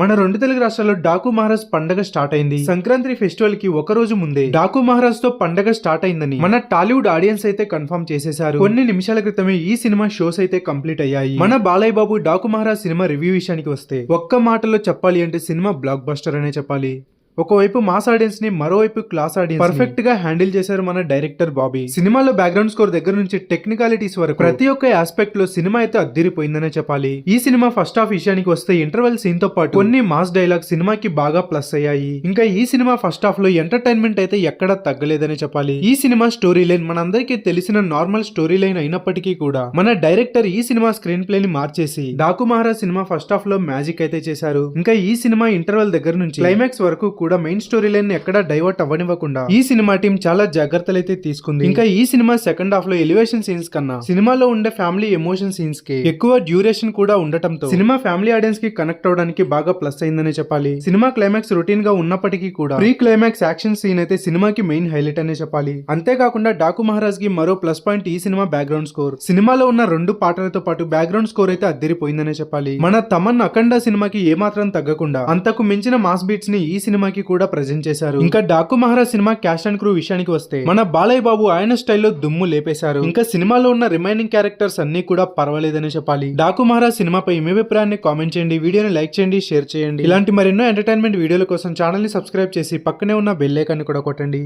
మన రెండు తెలుగు రాష్ట్రాల్లో డాకు మహారాజ్ పండగ స్టార్ట్ అయింది. సంక్రాంతి ఫెస్టివల్కి ఒక రోజు ముందే డాకు మహారాజ్తో పండగ స్టార్ట్ అయిందని మన టాలీవుడ్ ఆడియన్స్ అయితే కన్ఫర్మ్ చేసేశారు. కొన్ని నిమిషాల క్రితమే ఈ సినిమా షోస్ అయితే కంప్లీట్ అయ్యాయి. మన బాలయ్య బాబు డాకు మహారాజ్ సినిమా రివ్యూ విషయానికి వస్తే ఒక్క మాటలో చెప్పాలి అంటే సినిమా బ్లాక్ బస్టర్ అనే చెప్పాలి. ఒకవైపు మాస్ ఆడియన్స్ని మరోవైపు క్లాస్ ఆడియన్స్ పర్ఫెక్ట్గా హ్యాండిల్ చేశారు మన డైరెక్టర్ బాబీ. సినిమాలో బ్యాక్గ్రౌండ్ స్కోర్ దగ్గర నుంచి టెక్నికాలిటీస్ వరకు ప్రతి ఒక్క ఆస్పెక్ట్లో సినిమా అయితే అద్దిరిపోయిందనే చెప్పాలి. ఈ సినిమా ఫస్ట్ హాఫ్ విషయానికి వస్తే ఇంటర్వెల్ సీన్తో పాటు కొన్ని మాస్ డైలాగ్ సినిమాకి బాగా ప్లస్ అయ్యాయి. ఇంకా ఈ సినిమా ఫస్ట్ హాఫ్లో ఎంటర్టైన్మెంట్ అయితే ఎక్కడా తగ్గలేదనే చెప్పాలి. ఈ సినిమా స్టోరీ లైన్ మనందరికీ తెలిసిన నార్మల్ స్టోరీ లైన్ అయినప్పటికీ కూడా మన డైరెక్టర్ ఈ సినిమా స్క్రీన్ ప్లే ని మార్చేసి డాకు మహారాజ్ సినిమా ఫస్ట్ హాఫ్లో మ్యాజిక్ అయితే చేశారు. ఇంకా ఈ సినిమా ఇంటర్వెల్ దగ్గర నుంచి క్లైమాక్స్ వరకు కూడా మెయిన్ స్టోరీ లైన్ ఎక్కడా డైవర్ట్ అవ్వనివ్వకుండా ఈ సినిమా టీం చాలా జాగ్రత్తలు అయితే తీసుకుంది. ఇంకా ఈ సినిమా సెకండ్ హాఫ్లో ఎలివేషన్ సీన్స్ కన్నా సినిమాలో ఉండే ఫ్యామిలీ ఎమోషన్ సీన్స్కి ఎక్కువ డ్యూరేషన్ కూడా ఉండటంతో సినిమా ఫ్యామిలీ ఆడియన్స్కి కనెక్ట్ అవడానికి బాగా ప్లస్ అయిందనే చెప్పాలి. సినిమా క్లైమాక్స్ రొటీన్గా ఉన్నప్పటికీ కూడా ప్రీ క్లైమాక్స్ యాక్షన్ సీన్ అయితే సినిమాకి మెయిన్ హైలైట్ అనే చెప్పాలి. అంతేకాకుండా డాకు మహారాజ్కి మరో ప్లస్ పాయింట్ ఈ సినిమా బ్యాక్గ్రౌండ్ స్కోర్ సినిమాలో ఉన్న రెండు పాటలతో పాటు బ్యాక్గ్రౌండ్ స్కోర్ అయితే అద్దరిపోయిందనే చెప్పాలి. మన తమన్ అఖండ సినిమాకి ఏమాత్రం తగ్గకుండా అంతకు మించిన మాస్ బీట్స్ని ఈ సినిమాకి కూడా ప్రజెంట్ చేశారు. ఇంకా Daaku Maharaj cinema cast and crew విషయానికి వస్తే మన బాలయ్య బాబు ఆయన స్టైల్లో దుమ్ము లేపేశారు. ఇంకా సినిమాలో ఉన్న రిమైనింగ్ క్యారెక్టర్స్ అన్ని కూడా పర్వాలేదనే చెప్పాలి. డాకు మహారాజ్ సినిమాపై మీ అభిప్రాయాన్ని కామెంట్ చేయండి వీడియోని లైక్ చేయండి షేర్ చేయండి. ఇలాంటి మరెన్నో ఎంటర్టైన్మెంట్ వీడియోల కోసం ఛానల్ని సబ్స్క్రైబ్ చేసి పక్కనే ఉన్న బెల్ ఐకాన్ని కూడా కొట్టండి.